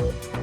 Thank you.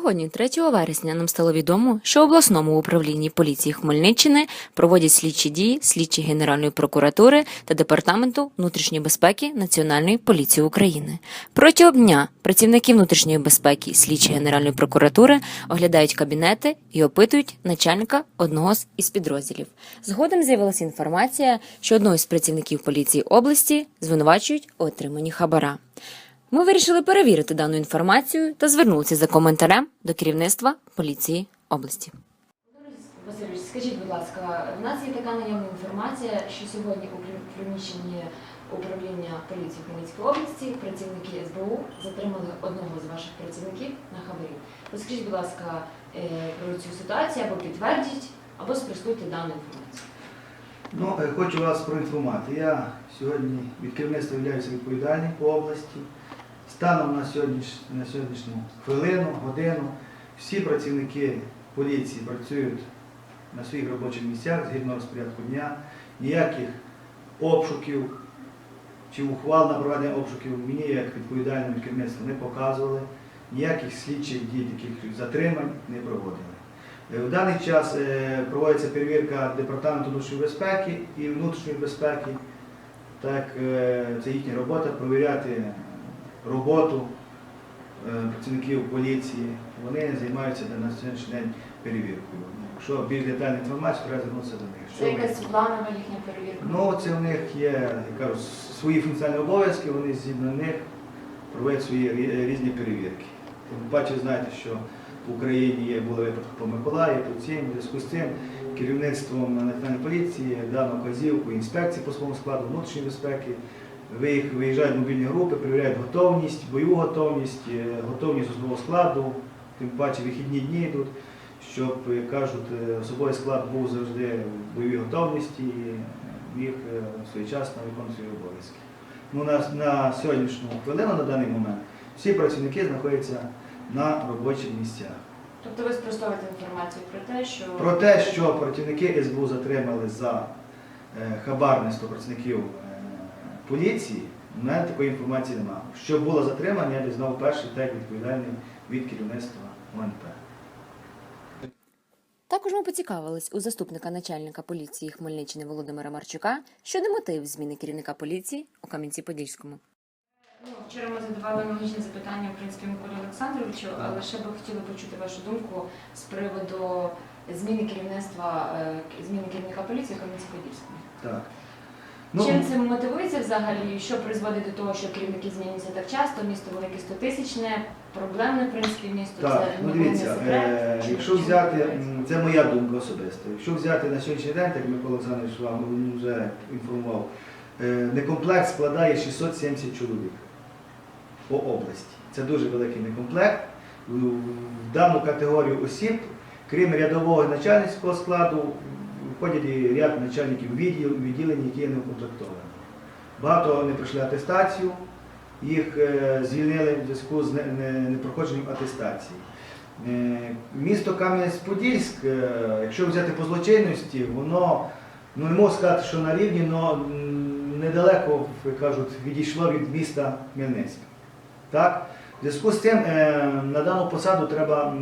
Сьогодні, 3 вересня, нам стало відомо, що в обласному управлінні поліції Хмельниччини проводять слідчі дії слідчі Генеральної прокуратури та департаменту внутрішньої безпеки Національної поліції України. Протягом дня працівники внутрішньої безпеки слідчі Генеральної прокуратури оглядають кабінети і опитують начальника одного із підрозділів. Згодом з'явилася інформація, що одного з працівників поліції області звинувачують у отриманні хабара. Ми вирішили перевірити дану інформацію та звернулися за коментарем до керівництва поліції області. Васильович, скажіть, будь ласка, в нас є така наявна інформація, що сьогодні у приміщенні управління поліції Хмельницької області працівники СБУ затримали одного з ваших працівників на хабарі. Розкажіть, будь ласка, е, про цю ситуацію або підтвердіть, або спростуйте дану інформацію. Ну, е, хочу вас проінформувати. Я сьогодні від керівництва являюся відповідальним по області. Станом на, сьогодніш, на сьогоднішню хвилину, годину всі працівники поліції працюють на своїх робочих місцях згідно розпорядку дня. Ніяких обшуків чи ухвал на проведення обшуків мені як відповідальному від керівництва не показували. Ніяких слідчих дій, таких затримань не проводили. Е, В даний час е, проводиться перевірка Департаменту внутрішньої безпеки і внутрішньої безпеки. Так, е, це їхня робота провіряти роботу е, працівників поліції. Вони займаються на сьогоднішній день перевіркою. Якщо більш детальна інформація, треба звернутися до них. Це якась планова їхня перевірка? Ну, це в них є, я кажу, свої функціональні обов'язки, вони згідно них проводять свої різні перевірки. Тим паче, знаєте, що в Україні є були випадки по Миколаї, по цим, в зв'язку з цим керівництвом національної поліції дано вказівку інспекції по своєму складу внутрішньої безпеки. Виїжджають мобільні групи, перевіряють готовність, бойову готовність, е, готовність особового складу, тим паче вихідні дні йдуть, щоб, як кажуть, е, особовий склад був завжди в бойовій готовності і міг е, своєчасно виконувати свої обов'язки. Ну, на, на сьогоднішню хвилину, на даний момент, всі працівники знаходяться на робочих місцях. Тобто ви спростовуєте інформацію про те, що Про те, що працівники СБУ затримали за хабарництво працівників поліції, у мене такої інформації немає. Що було затримання, я дізнав перший так відповідальний від керівництва ОНП. Також ми поцікавились у заступника начальника поліції Хмельниччини Володимира Марчука щодо мотив зміни керівника поліції у Кам'янці-Подільському. Ну, вчора ми задавали аналогічне запитання в принципі Миколі Олександровичу, але ще би хотіли почути вашу думку з приводу зміни керівництва, е, зміни керівника поліції в Кам'янці-Подільському. Так. Чим це мотивується взагалі? Що призводить до того, що керівники змінюються так часто? Місто велике 100 тисячне, проблемне в принципі місто. Так, це ну дивіться, секрет. е, якщо взяти, це моя думка особиста, якщо взяти на сьогоднішній день, так Микола Олександрович вам вже інформував, е, некомплект складає 670 чоловік по області. Це дуже великий некомплект. В дану категорію осіб, крім рядового начальницького складу, входять і ряд начальників відділ, відділень, які не укомплектовані. Багато не пройшли атестацію, їх е, звільнили в зв'язку з не- не- непроходженням атестації. Е, Місто Кам'янець-Подільськ, е, якщо взяти по злочинності, воно ну не можу сказати, що на рівні, але недалеко, як кажуть, відійшло від міста Хмельницька. Так? В зв'язку з цим е, на дану посаду треба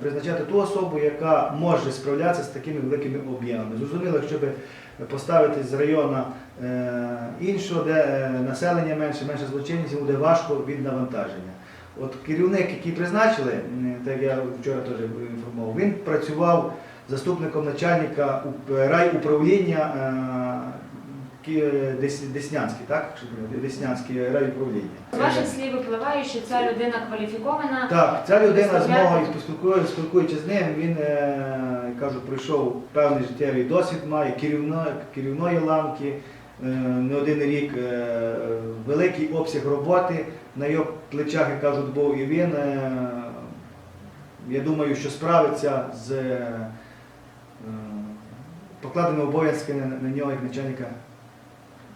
призначати ту особу, яка може справлятися з такими великими об'ємами. Зрозуміло, якщо би поставити з району е, іншого, де е, населення менше, менше злочинність, буде важко від навантаження. От керівник, який призначили, так я вчора теж інформував, він працював заступником начальника уп- райуправління Деснянський, так? Правильно, райуправління. З ваших слів випливає, що ця людина кваліфікована. Так, ця людина з мого і поспілкуючи- спілкуючись з ним, він е, кажу, пройшов певний життєвий досвід, має керівно, керівної ланки, е, не один рік е, великий обсяг роботи на його плечах, як кажуть, був і він. е, я думаю, що справиться з е, покладеними обов'язками на нього як начальника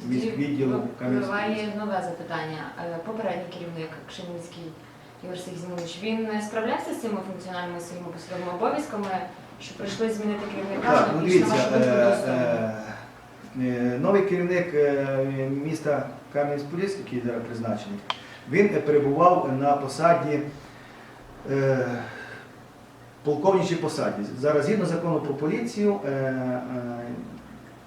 міськ- відділу Кам'янського. Випливає нове запитання. Е, Попередній керівник Кшемінський Ігор Сигізмович, він не справлявся з цими функціональними своїми посадовими обов'язками, що прийшли змінити керівника? Так, ну дивіться, е, е, Е, Новий керівник е, міста Кам'янець-Подільський, який зараз призначений, він е, перебував на посаді е, полковничій посаді. Зараз згідно закону про поліцію, е, е,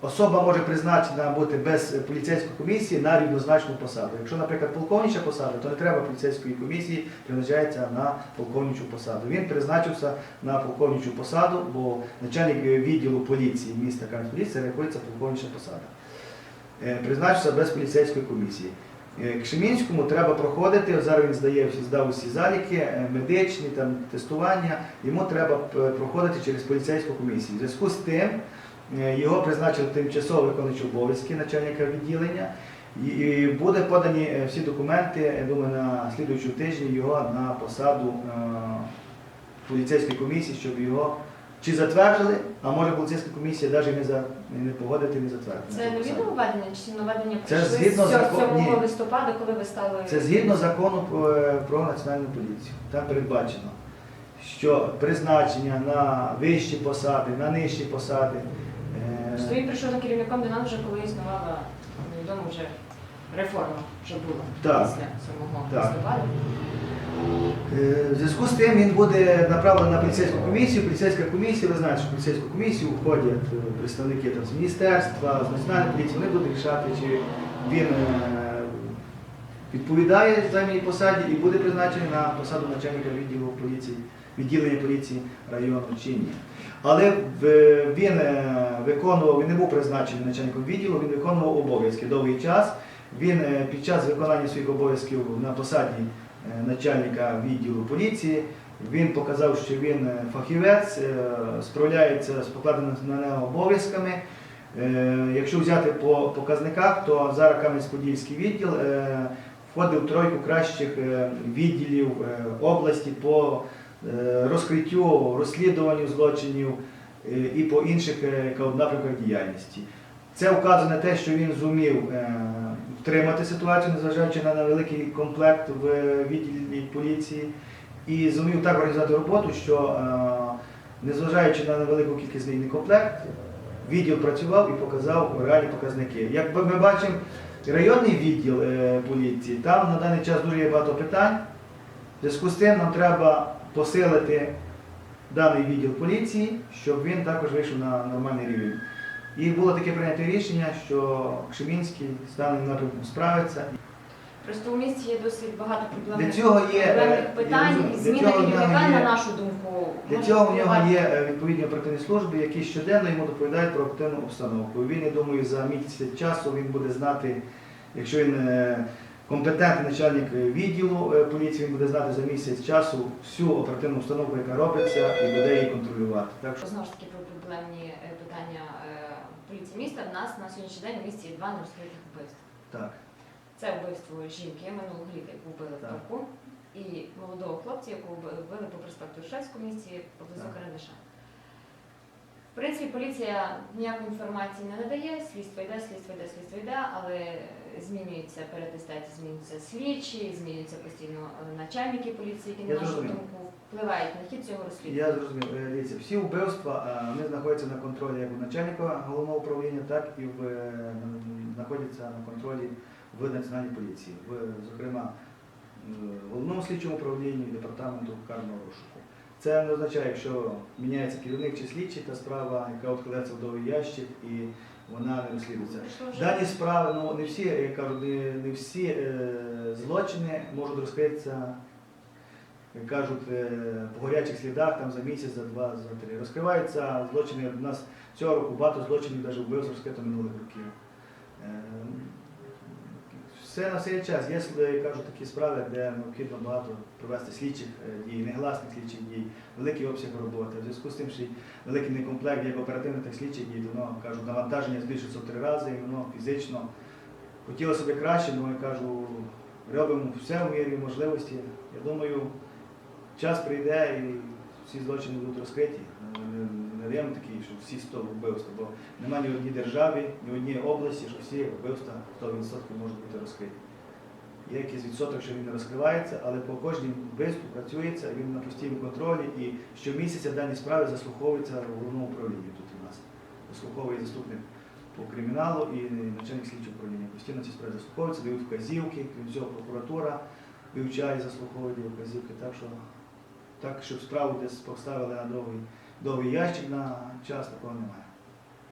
особа може призначена бути без поліцейської комісії на рівнозначну посаду. Якщо, наприклад, полковнича посада, то не треба поліцейської комісії, призначається на полковничу посаду. Він призначився на полковничу посаду, бо начальник відділу поліції міста Кам'янець-Подільський рахується полковнича посада. Е, Призначився без поліцейської комісії. Е, Кшемінському треба проходити, зараз він здає, здав усі заліки, е, медичні, там, тестування, йому треба проходити через поліцейську комісію. В зв'язку з тим його призначили тимчасово виконуючи обов'язки начальника відділення. І- буде подані е, всі документи, я думаю, на слідуючому тижні його на посаду е, поліцейської комісії, щоб його чи затвердили, а може поліцейська комісія навіть не, за, не погодити, не затвердити. Це цю нові чи нововведення прийшли згідно з закон- листопада, коли ви стали Це згідно закону е, про національну поліцію. Там передбачено, що призначення на вищі посади, на нижчі посади. Е, Що він прийшов за керівником до нас вже коли існувала невідомо вже реформа, вже була Так. після 7 Так. листопада. Е, В зв'язку з тим він буде направлений на поліцейську комісію. Поліцейська комісія, ви знаєте, що в поліцейську комісію входять е, представники там, з міністерства, з національної поліції, вони будуть рішати, чи він е, відповідає займаній посаді і буде призначений на посаду начальника відділу поліції, відділення поліції району чи. Але він е, виконував, він не був призначений начальником відділу, він виконував обов'язки довгий час. Він е, під час виконання своїх обов'язків на посаді е, начальника відділу поліції. Він показав, що він фахівець, справляється з покладеними на нього обов'язками. Якщо взяти по показниках, то зараз Кам'янець-Подільський відділ входив в тройку кращих відділів області по розкриттю, розслідуванню злочинів е, і по інших е, напрямках діяльності. Це вказує на те, що він зумів е, втримати ситуацію, незважаючи на невеликий комплект в відділі поліції, і зумів так організувати роботу, що е, незважаючи на невелику кількість лінійний комплект, відділ працював і показав реальні показники. Як ми бачимо, районний відділ е, поліції, там на даний час дуже є багато питань. В зв'язку з тим нам треба посилити даний відділ поліції, щоб він також вийшов на нормальний рівень. І було таке прийнято рішення, що Кшемінський з даним напрямком справиться. Просто у місті є досить багато Для проблемних, цього є, е, проблемних питань, і для зміна цього в нього керівника, є- на нашу думку, Для може цього в нього впливати. є е, відповідні оперативні служби, які щоденно йому доповідають про активну обстановку. Він, я думаю, за місяць часу він буде знати, якщо він е, компетентний начальник е, відділу е, поліції, він буде знати за місяць часу всю оперативну обстановку, яка робиться, і буде її контролювати. Так що Знову ж таки про проблемні е, питання поліції міста. В нас на сьогоднішній день в місті є два нерозкритих вбивства. так. Це вбивство жінки минулого літа, яку вбили в парку, і молодого хлопця, якого вбили по проспекту Шевську в місті поблизу Так. В принципі, поліція ніякої інформації не надає, слідство йде, слідство йде, слідство йде, але змінюється перетестація, змінюються слідчі, змінюються постійно е, начальники поліції, які Я на нашу зрозумів. думку впливають на хід цього розслідування. Я зрозумів. Е, Дивіться, всі вбивства е, вони знаходяться на контролі як у начальника головного управління, так і в, е, знаходяться на контролі в Національній поліції, в, зокрема, в головному слідчому управлінні департаменту карного розшуку. Це не означає, якщо міняється керівник чи слідчий, та справа, яка відкладається в довгий ящик і вона не розслідується. Дані справи, ну не всі, я кажу, не, не всі е, злочини можуть розкритися, як кажуть, е, по гарячих слідах там за місяць, за два, за три. Розкриваються злочини. У нас цього року багато злочинів, навіть вбивств розкрито минулих років. Е, все на свій час. Є, я кажу, такі справи, де необхідно багато провести слідчих е, дій, негласних слідчих дій, великий обсяг роботи. В зв'язку з тим, що великий некомплект як оперативних, так слідчих дій, воно кажу, навантаження збільшується в три рази, і воно фізично хотілося б краще, але я кажу, робимо все в мірі можливості. Я думаю, час прийде і всі злочини будуть розкриті. Даємо такі, що всі 100 вбивств, бо немає ні в одній державі, ні в одній області, що всі вбивства 100% можуть бути розкриті. Є якийсь відсоток, що він не розкривається, але по кожній вбивству працюється, він на постійному контролі і щомісяця дані справи заслуховуються в головному управлінні тут у нас. Заслуховує заступник по криміналу і начальник слідчого управління. Постійно ці справи заслуховуються, дають вказівки, крім цього прокуратура вивчає, заслуховує вказівки. Так що так, щоб справу десь поставили на довгий, довгий ящик на час, такого немає.